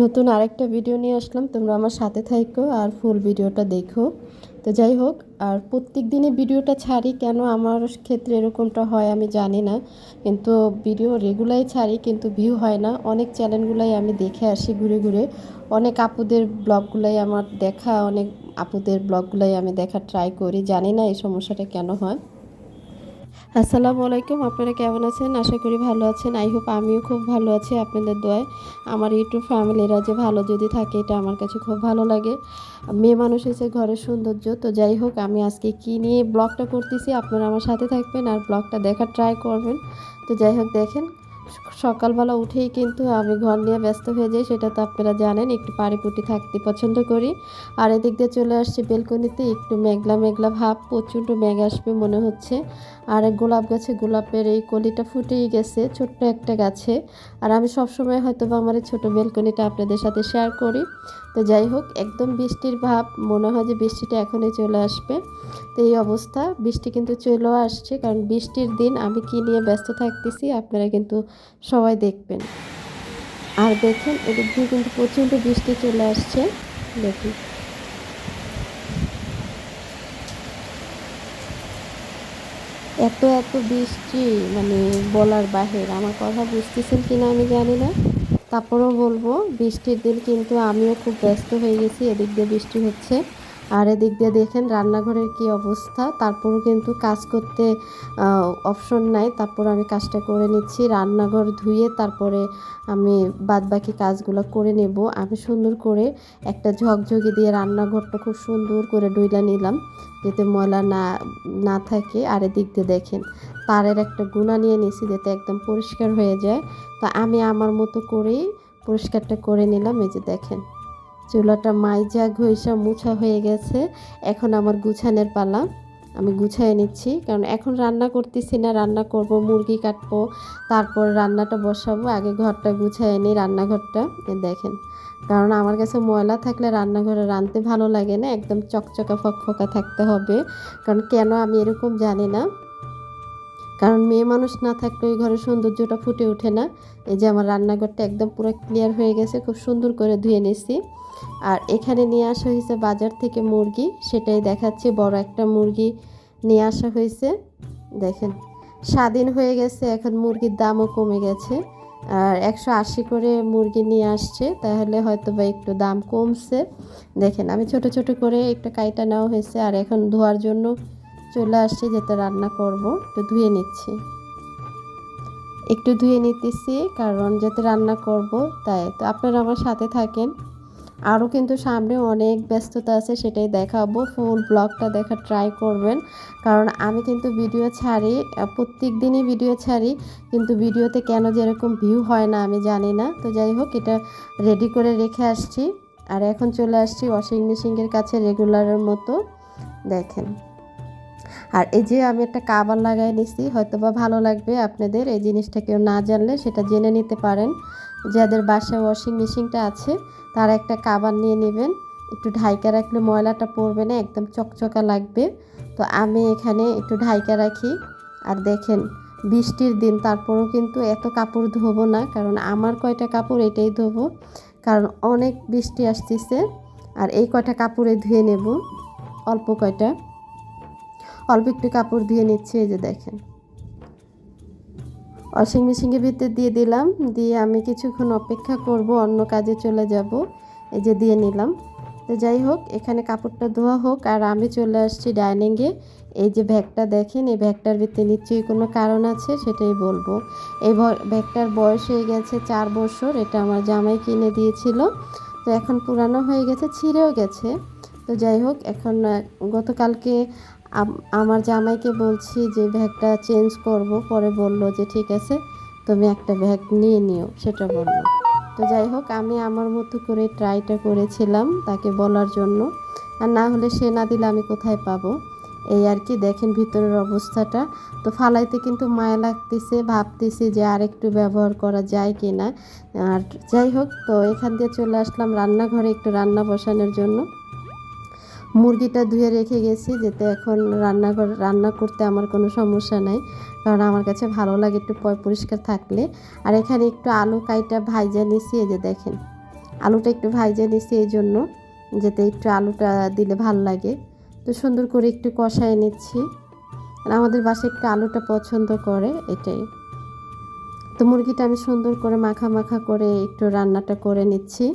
নতুন আরেকটা ভিডিও নিয়ে আসলাম। তোমরা আমার সাথে থাকো আর ফুল ভিডিওটা দেখো। তো যাই হোক, আর প্রত্যেক দিনে ভিডিওটা ছাড়ি কেন আমার ক্ষেত্রে এরকমটা হয় আমি জানি না। কিন্তু ভিডিও রেগুলাই ছাড়ি, কিন্তু ভিউ হয় না। অনেক চ্যানেলগুলাই আমি দেখে আসি ঘুরে ঘুরে। অনেক আপুদের ব্লগগুলাই আমার দেখা, অনেক আপুদের ব্লগগুলাই আমি দেখা ট্রাই করি। জানি না এই সমস্যাটা কেন হয়। আসসালামু আলাইকুম, আপনারা কেমন আছেন? আশা করি ভালো আছেন। আই হোপ আমিও খুব ভালো আছি আপনাদের দোয়ায়। আমার ইউটিউব ফ্যামিলিরা যে ভালো যদি থাকে, এটা আমার কাছে খুব ভালো লাগে। মেয়ে মানুষ এসে ঘরের সৌন্দর্য। তো যাই হোক, আমি আজকে কী নিয়ে ব্লগটা করতেছি, আপনারা আমার সাথে থাকবেন আর ব্লগটা দেখার ট্রাই করবেন। তো যাই হোক, দেখেন সকালবেলা উঠেই কিন্তু আমি ঘর নিয়ে ব্যস্ত হয়ে যাই, সেটা তো আপনারা জানেন, একটু পাড়িপুটি থাকতে পছন্দ করি। আর এদিক দিয়ে চলে আসছে বেলকনিতে, একটু মেঘলা মেঘলা ভাব, প্রচণ্ড মেঘ আসবে মনে হচ্ছে। আর গোলাপ গাছে গোলাপের এই কলিটা ফুটেই গেছে, ছোট্ট একটা গাছে। আর আমি সবসময় হয়তো বা আমার এই ছোটো বেলকনিটা আপনাদের সাথে শেয়ার করি। তো যাই হোক, একদম বৃষ্টির ভাব, মনে হয় যে বৃষ্টিটা এখনই চলে আসবে। তো এই অবস্থা, বৃষ্টি কিন্তু চলেও আসছে, কারণ বৃষ্টির দিন আমি কি নিয়ে ব্যস্ত থাকতেছি, আপনারা কিন্তু সবাই দেখবেন। আর দেখেন, এদিক দিয়ে কিন্তু প্রচণ্ড বৃষ্টি চলে আসছে। দেখুন। এত এত বৃষ্টি মানে বলার বাহির। আমার কথা বুঝতেছেন কিনা আমি জানি না। তারপরেও বলব, বৃষ্টির দিন কিন্তু আমিও খুব ব্যস্ত হয়ে গেছি, এদিক দিয়ে বৃষ্টি হচ্ছে। আর এদিক দিয়ে দেখেন রান্নাঘরের কি অবস্থা। তারপরও কিন্তু কাজ করতে অপশন নাই। তারপর আমি কাজটা করে নিচ্ছি, রান্নাঘর ধুয়ে তারপরে আমি বাদ বাকি কাজগুলো করে নেব। আমি সুন্দর করে একটা ঝকঝকি দিয়ে রান্নাঘরটা খুব সুন্দর করে ডুইলা নিলাম, যাতে ময়লা না না থাকে। আর এদিক দিয়ে দেখেন, তারের একটা গুণা নিয়ে নিছি যাতে একদম পরিষ্কার হয়ে যায়। তো আমি আমার মতো করেই পরিষ্কারটা করে নিলাম। এই যে দেখেন চুলাটা মাইজা ঘইসা মুছা হয়ে গেছে। এখন আমার গুছানের পালা। আমি গুছাই নিচ্ছি, কারণ এখন রান্না করতেছি না। রান্না করব, মুরগি কাটবো, তারপর রান্নাটা বসাবো। আগে ঘরটা গুছাই নিই, রান্নাঘরটা। দেখেন, কারণ আমার কাছে ময়লা থাকলে রান্নাঘরে রাঁধতে ভালো লাগে না। একদম চকচকা ফকফকা থাকতে হবে। কারণ কেন আমি এরকম জানি না। কারণ মেয়ে মানুষ না থাকলে ওই ঘরের সৌন্দর্যটা ফুটে ওঠে না। এই যে আমার রান্নাঘরটা একদম পুরো ক্লিয়ার হয়ে গেছে, খুব সুন্দর করে ধুয়ে নিছি আর এখানে নিয়ে আসা হয়েছে বাজার থেকে মুরগি, সেটাই দেখাচ্ছি। বড় একটা মুরগি নিয়ে আসা হয়েছে। দেখেন, স্বাধীন হয়ে গেছে, এখন মুরগির দামও কমে গেছে। আর একশো আশি করে মুরগি নিয়ে আসছে, তাহলে হয়তো বা একটু দাম কমছে। দেখেন, আমি ছোট ছোট করে একটু কাইটা নেওয়া হয়েছে, আর এখন ধোয়ার জন্য চলে আসছি যেতে রান্না করব, একটু ধুয়ে নিচ্ছি। একটু ধুয়ে নিতেছি, কারণ যেতে রান্না করব, তাই তো আপনারা আমার সাথে থাকেন। আরও কিন্তু সামনে অনেক ব্যস্ততা আছে, সেটাই দেখাবো। ফুল ব্লগটা দেখা ট্রাই করবেন। কারণ আমি কিন্তু ভিডিও ছাড়ি প্রত্যেক দিনই ভিডিও ছাড়ি, কিন্তু ভিডিওতে কেন যেরকম ভিউ হয় না, আমি জানি না। তো যাই হোক, এটা রেডি করে রেখে আসছি। আর এখন চলে আসছি ওয়াশিং মেশিনের কাছে রেগুলারের মতো। দেখেন। আর এই যে আমি একটা কাবার লাগাই নিছি হয়তো বা ভালো লাগবে আপনাদের। এই জিনিসটা কেউ না জানলে সেটা জেনে নিতে পারেন। যাদের বাসায় ওয়াশিং মেশিনটা আছে, তারা একটা কাবার নিয়ে নেবেন। একটু ঢাইকা রাখলে ময়লাটা পড়বে না, একদম চকচকা লাগবে। তো আমি এখানে একটু ঢাইকা রাখি। আর দেখেন, বৃষ্টির দিন, তারপরেও কিন্তু এত কাপড় ধোবো না, কারণ আমার কয়টা কাপড় এটাই ধোবো। কারণ অনেক বৃষ্টি আসতেছে, আর এই কয়টা কাপড়ে ধুয়ে নেব? অল্প কয়টা। অল্প একটু কাপড় দিয়ে নিচ্ছি, এই যে দেখেন। ওয়াশিং মেশিনের ভিতরে দিয়ে দিলাম, দিয়ে আমি কিছুক্ষণ অপেক্ষা করব, অন্য কাজে চলে যাব, এই যে দিয়ে নিলাম। তো যাই হোক, এখানে কাপড়টা ধোয়া হোক, আর আমি চলে আসছি ডাইনিংয়ে। এই যে ব্যাগটা দেখেন, এই ব্যাগটার ভিতরে নিশ্চয়ই কোনো কারণ আছে, সেটাই বলব। এই ব্যাগটার বয়স হয়ে গেছে চার বছর, এটা আমার জামাই কিনে দিয়েছিল। তো এখন পুরানো হয়ে গেছে, ছিঁড়েও গেছে। তো যাই হোক, এখন গতকালকে আমার জামাইকে বলছি যে ব্যাগটা চেঞ্জ করব। পরে বলল যে ঠিক আছে, তুমি একটা ব্যাগ নিয়ে নিও, সেটা বলল। তো যাই হোক, আমি আমার মতো করে ট্রাইটা করেছিলাম তাকে বলার জন্য। আর না হলে সে না দিলে আমি কোথায় পাবো? এই আর কি, দেখেন ভিতরের অবস্থাটা। তো ফালাইতে কিন্তু মায়া লাগতেছে, ভাবতেছি যে আর একটু ব্যবহার করা যায় কি না আর যাই হোক, তো এখান দিয়ে চলে আসলাম রান্নাঘরে একটু রান্না বসানোর জন্য। মুরগিটা ধুয়ে রেখে গেছি, যেতে এখন রান্না রান্না করতে আমার কোনো সমস্যা নাই। কারণ আমার কাছে ভালো লাগে একটু পরিষ্কার থাকলে। আর এখানে একটু আলু কাইটা ভাইজা নিছি, এই যে দেখেন। আলুটা একটু ভাইজা নিচ্ছি এই জন্য, যাতে একটু আলুটা দিলে ভালো লাগে। তো সুন্দর করে একটু কষায় নিচ্ছি। আর আমাদের বাসায় একটু আলুটা পছন্দ করে, এটাই। তো মুরগিটা আমি সুন্দর করে মাখা মাখা করে একটু রান্নাটা করে নিচ্ছি।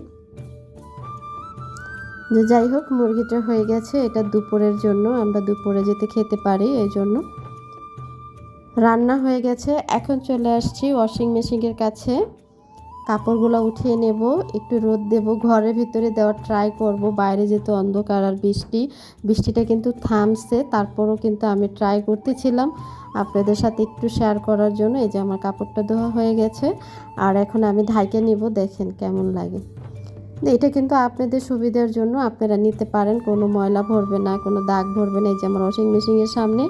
যে যাই হোক, মুরগিটা হয়ে গেছে। এটা দুপুরের জন্য, আমরা দুপুরে যেতে খেতে পারি, এই জন্য। রান্না হয়ে গেছে। এখন চলে আসছি ওয়াশিং মেশিনের কাছে। কাপড়গুলো উঠিয়ে নেব, একটু রোদ দেব। ঘরের ভিতরে দেওয়ার ট্রাই করব। বাইরে যেতে অন্ধকার আর বৃষ্টি, বৃষ্টিটা কিন্তু থামছে, তারপরও কিন্তু আমি ট্রাই করতেছিলাম আপনাদের সাথে একটু শেয়ার করার জন্য। এই যে আমার কাপড়টা ধোয়া হয়ে গেছে। আর এখন আমি ঢাইকে নিব, দেখেন কেমন লাগে। এটা কিন্তু আপনাদের সুবিধার জন্য আপনারা নিতে পারেন। কোনো ময়লা ভরবে না, কোনো দাগ ভরবে না। এই যে আমার ওয়াশিং মেশিনের সামনে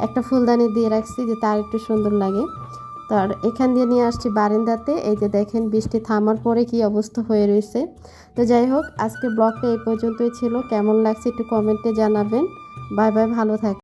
একটা ফুলদানি দিয়ে রাখছি যে তার একটু সুন্দর লাগে। তো আর এখান দিয়ে নিয়ে আসছি বারান্দাতে। এই যে দেখেন বৃষ্টি থামার পরে কি অবস্থা হয়ে রয়েছে। তো যাই হোক আজকে ব্লগটা এই পর্যন্তই ছিল। কেমন লাগছে একটু কমেন্টে জানাবেন। বাই বাই, ভালো থাক